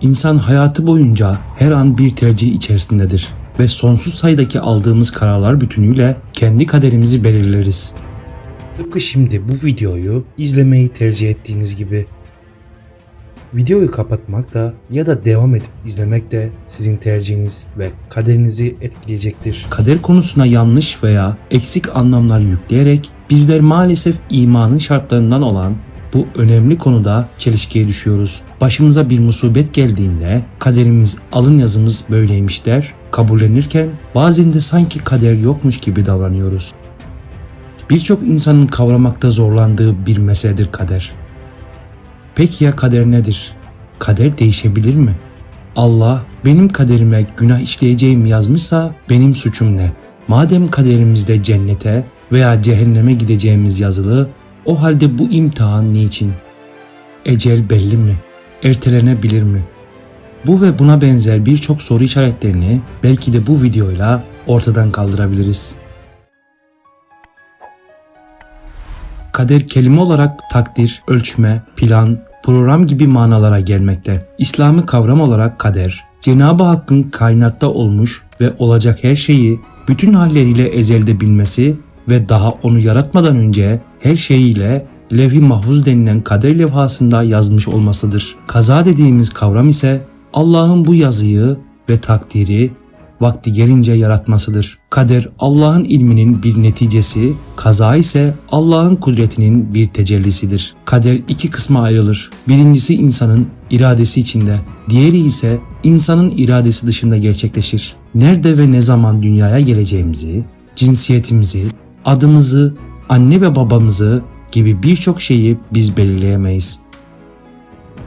İnsan hayatı boyunca her an bir tercih içerisindedir ve sonsuz sayıdaki aldığımız kararlar bütünüyle kendi kaderimizi belirleriz. Tıpkı şimdi bu videoyu izlemeyi tercih ettiğiniz gibi. Videoyu kapatmak da ya da devam edip izlemek de sizin tercihiniz ve kaderinizi etkileyecektir. Kader konusuna yanlış veya eksik anlamlar yükleyerek bizler maalesef imanın şartlarından olan bu önemli konuda çelişkiye düşüyoruz. Başımıza bir musibet geldiğinde kaderimiz alın yazımız böyleymiş der, kabullenirken bazen de sanki kader yokmuş gibi davranıyoruz. Birçok insanın kavramakta zorlandığı bir meseledir kader. Peki ya kader nedir? Kader değişebilir mi? Allah benim kaderime günah işleyeceğim yazmışsa benim suçum ne? Madem kaderimizde cennete veya cehenneme gideceğimiz yazılı, o halde bu imtihan niçin? Ecel belli mi? Ertelenebilir mi? Bu ve buna benzer birçok soru işaretlerini belki de bu videoyla ortadan kaldırabiliriz. Kader kelime olarak takdir, ölçme, plan, program gibi manalara gelmekte. İslami kavram olarak kader, Cenab-ı Hakk'ın kainatta olmuş ve olacak her şeyi bütün halleriyle ezelde bilmesi ve daha onu yaratmadan önce her şeyiyle levh-i mahfuz denilen kader levhasında yazmış olmasıdır. Kaza dediğimiz kavram ise Allah'ın bu yazıyı ve takdiri vakti gelince yaratmasıdır. Kader Allah'ın ilminin bir neticesi, kaza ise Allah'ın kudretinin bir tecellisidir. Kader iki kısma ayrılır. Birincisi insanın iradesi içinde, diğeri ise insanın iradesi dışında gerçekleşir. Nerede ve ne zaman dünyaya geleceğimizi, cinsiyetimizi, adımızı, anne ve babamızı gibi birçok şeyi biz belirleyemeyiz.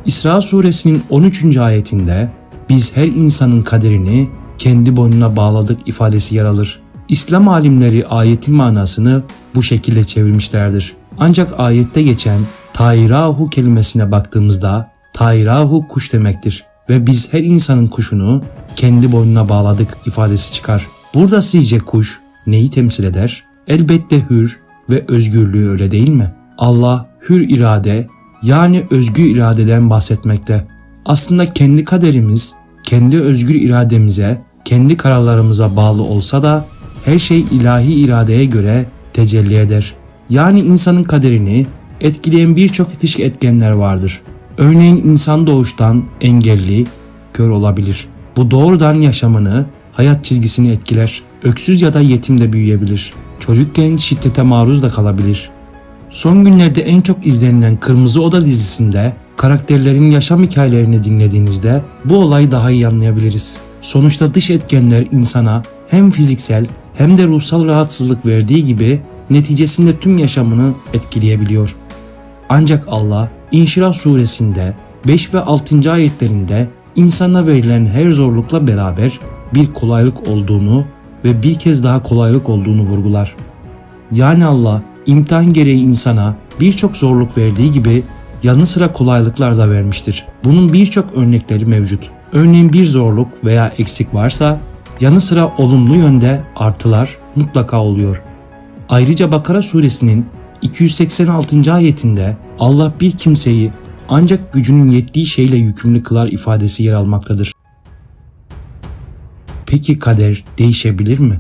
İsra suresinin 13. ayetinde biz her insanın kaderini kendi boynuna bağladık ifadesi yer alır. İslam alimleri ayetin manasını bu şekilde çevirmişlerdir. Ancak ayette geçen Tayrahu kelimesine baktığımızda Tayrahu kuş demektir ve biz her insanın kuşunu kendi boynuna bağladık ifadesi çıkar. Burada sizce kuş neyi temsil eder? Elbette hür ve özgürlüğü öyle değil mi? Allah hür irade yani özgür iradeden bahsetmekte. Aslında kendi kaderimiz kendi özgür irademize, kendi kararlarımıza bağlı olsa da her şey ilahi iradeye göre tecelli eder. Yani insanın kaderini etkileyen birçok dış etkenler vardır. Örneğin insan doğuştan engelli, kör olabilir. Bu doğrudan yaşamını, hayat çizgisini etkiler. Öksüz ya da yetim de büyüyebilir. Çocukken şiddete maruz da kalabilir. Son günlerde en çok izlenilen Kırmızı Oda dizisinde karakterlerin yaşam hikayelerini dinlediğinizde bu olayı daha iyi anlayabiliriz. Sonuçta dış etkenler insana hem fiziksel hem de ruhsal rahatsızlık verdiği gibi neticesinde tüm yaşamını etkileyebiliyor. Ancak Allah İnşirah suresinde 5 ve 6. ayetlerinde insana verilen her zorlukla beraber bir kolaylık olduğunu ve bir kez daha kolaylık olduğunu vurgular. Yani Allah imtihan gereği insana birçok zorluk verdiği gibi yanı sıra kolaylıklar da vermiştir. Bunun birçok örnekleri mevcut. Örneğin bir zorluk veya eksik varsa yanı sıra olumlu yönde artılar mutlaka oluyor. Ayrıca Bakara suresinin 286. ayetinde Allah bir kimseyi ancak gücünün yettiği şeyle yükümlü kılar ifadesi yer almaktadır. Peki kader değişebilir mi?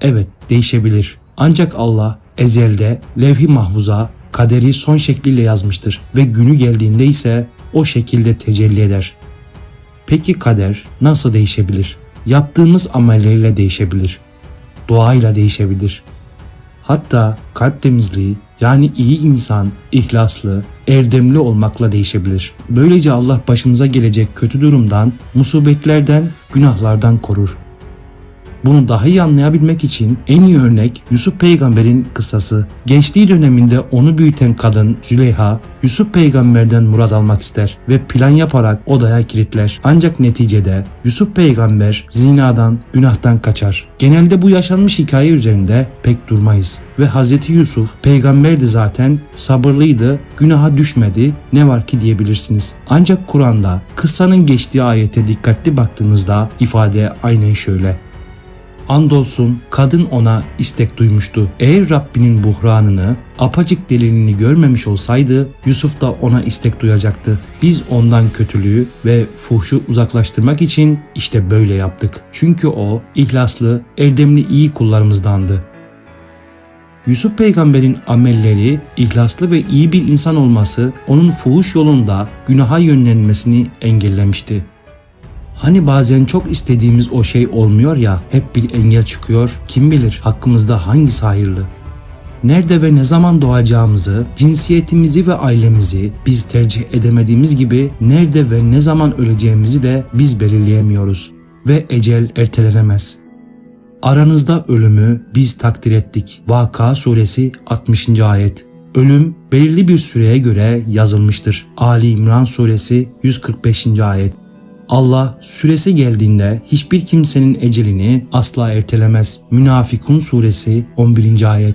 Evet, değişebilir. Ancak Allah ezelde levh-i mahfuza kaderi son şekliyle yazmıştır ve günü geldiğinde ise o şekilde tecelli eder. Peki kader nasıl değişebilir? Yaptığımız amelleriyle değişebilir. Duayla değişebilir. Hatta kalp temizliği yani iyi insan, ihlaslı, erdemli olmakla değişebilir. Böylece Allah başımıza gelecek kötü durumdan, musibetlerden, günahlardan korur. Bunu daha iyi anlayabilmek için en iyi örnek Yusuf peygamberin kıssası. Gençliği döneminde onu büyüten kadın Züleyha, Yusuf peygamberden murad almak ister ve plan yaparak odaya kilitler. Ancak neticede Yusuf peygamber zinadan, günahtan kaçar. Genelde bu yaşanmış hikaye üzerinde pek durmayız. Ve Hz. Yusuf peygamber de zaten sabırlıydı, günaha düşmedi, ne var ki diyebilirsiniz. Ancak Kur'an'da kıssanın geçtiği ayete dikkatli baktığınızda ifade aynen şöyle. Andolsun kadın ona istek duymuştu. Eğer Rabbinin buhranını, apacık delilini görmemiş olsaydı Yusuf da ona istek duyacaktı. Biz ondan kötülüğü ve fuhşu uzaklaştırmak için işte böyle yaptık. Çünkü o ihlaslı, erdemli iyi kullarımızdandı. Yusuf peygamberin amelleri, ihlaslı ve iyi bir insan olması onun fuhuş yolunda günaha yönlenmesini engellemişti. Hani bazen çok istediğimiz o şey olmuyor ya, hep bir engel çıkıyor, kim bilir hakkımızda hangisi hayırlı. Nerede ve ne zaman doğacağımızı, cinsiyetimizi ve ailemizi biz tercih edemediğimiz gibi nerede ve ne zaman öleceğimizi de biz belirleyemiyoruz. Ve ecel ertelenemez. Aranızda ölümü biz takdir ettik. Vaka suresi 60. ayet. Ölüm belirli bir süreye göre yazılmıştır. Ali İmran suresi 145. ayet. Allah süresi geldiğinde hiçbir kimsenin ecelini asla ertelemez. Münafikun suresi 11. ayet.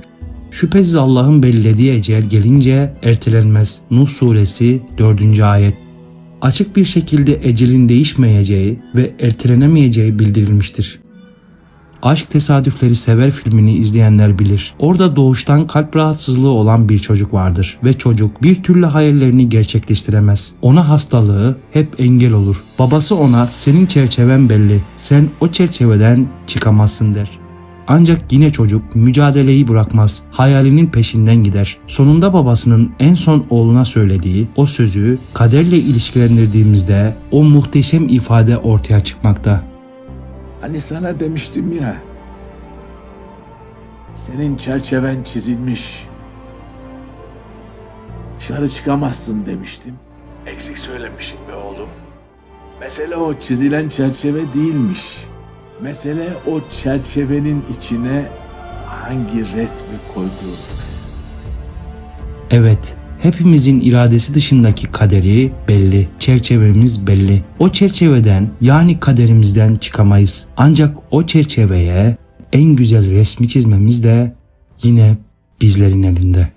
Şüphesiz Allah'ın belirlediği ecel gelince ertelenmez. Nuh suresi 4. ayet. Açık bir şekilde ecelin değişmeyeceği ve ertelenemeyeceği bildirilmiştir. Aşk Tesadüfleri Sever filmini izleyenler bilir. Orada doğuştan kalp rahatsızlığı olan bir çocuk vardır ve çocuk bir türlü hayallerini gerçekleştiremez. Ona hastalığı hep engel olur. Babası ona senin çerçeven belli, sen o çerçeveden çıkamazsın der. Ancak yine çocuk mücadeleyi bırakmaz, hayalinin peşinden gider. Sonunda babasının en son oğluna söylediği o sözü kaderle ilişkilendirdiğimizde o muhteşem ifade ortaya çıkmakta. Hani sana demiştim ya. Senin çerçeven çizilmiş. Dışarı çıkamazsın demiştim. Eksik söylemişim be oğlum. Mesele o çizilen çerçeve değilmiş. Mesele o çerçevenin içine hangi resmi koyduğun. Evet, hepimizin iradesi dışındaki kaderi belli, çerçevemiz belli. O çerçeveden yani kaderimizden çıkamayız. Ancak o çerçeveye en güzel resmi çizmemiz de yine bizlerin elinde.